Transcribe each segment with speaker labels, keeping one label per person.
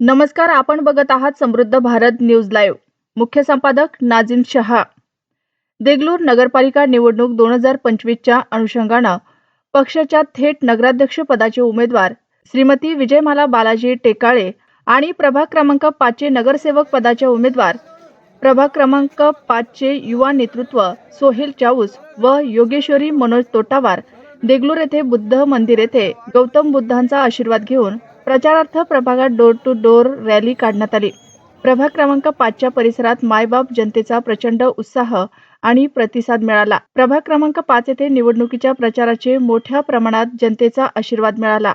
Speaker 1: नमस्कार आपण बघत आहात समृद्ध भारत न्यूज लाईव्ह. मुख्य संपादक नाजिम शहा. देगलूर नगरपालिका निवडणूक दोन हजार पंचवीसच्या अनुषंगानं पक्षाच्या थेट नगराध्यक्ष पदाचे उमेदवार श्रीमती विजयमाला बालाजी टेकाळे आणि प्रभाग क्रमांक पाचचे नगरसेवक पदाचे उमेदवार प्रभाग क्रमांक पाचचे युवा नेतृत्व सोहेल चाऊस व योगेश्वरी मनोज तोटावार देगलूर येथे बुद्ध मंदिर येथे गौतम बुद्धांचा आशीर्वाद घेऊन प्रचारार्थ प्रभागात डोर टू डोर रॅली काढण्यात आली. प्रभाग क्रमांक पाचच्या परिसरात मायबाप जनतेचा प्रचंड उत्साह आणि प्रतिसाद मिळाला. प्रभाग क्रमांक पाच येथे निवडणुकीच्या प्रचाराचे मोठ्या प्रमाणात जनतेचा आशीर्वाद मिळाला.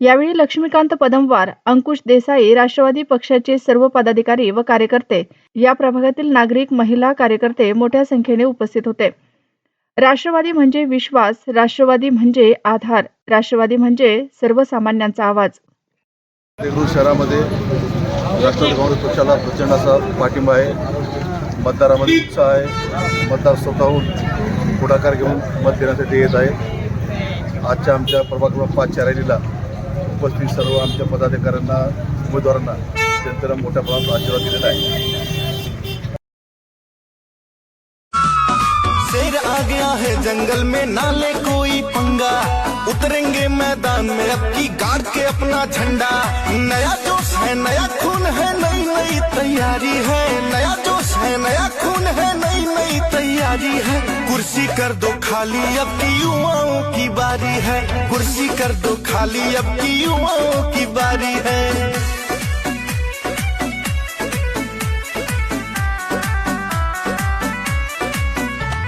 Speaker 1: यावेळी लक्ष्मीकांत पदमवार अंकुश देसाई राष्ट्रवादी पक्षाचे सर्व पदाधिकारी व कार्यकर्ते या प्रभागातील नागरिक महिला कार्यकर्ते मोठ्या संख्येने उपस्थित होते. राष्ट्रवादी म्हणजे विश्वास राष्ट्रवादी म्हणजे आधार राष्ट्रवादी म्हणजे सर्वसामान्यांचा आवाज.
Speaker 2: देगलूर शहरामध्ये राष्ट्रवादी काँग्रेस पक्षाला प्रचंड असा पाठिंबा आहे. मतदारामध्ये उत्साह आहे. मतदार स्वतःहून पुढाकार घेऊन मत देण्यासाठी येत आहे. आजच्या आमच्या प्रभाग क्रमांक पाचच्या रॅलीला उपस्थित सर्व आमच्या पदाधिकाऱ्यांना उमेदवारांना जनतेला मोठ्या प्रमाणात आशीर्वाद दिलेला आहे.
Speaker 3: जंगल में नाले कोई पंगा। उतरेंगे मैदान में अब की गाड़ के अपना झंडा। नया जोश है, नया खून है, नई नई तैयारी है। नया जोश है, नया खून है, नई नई तैयारी है। कुर्सी कर दो खाली, अब की युवाओं की बारी है। कुर्सी कर दो खाली, अब की युवाओं की बारी है।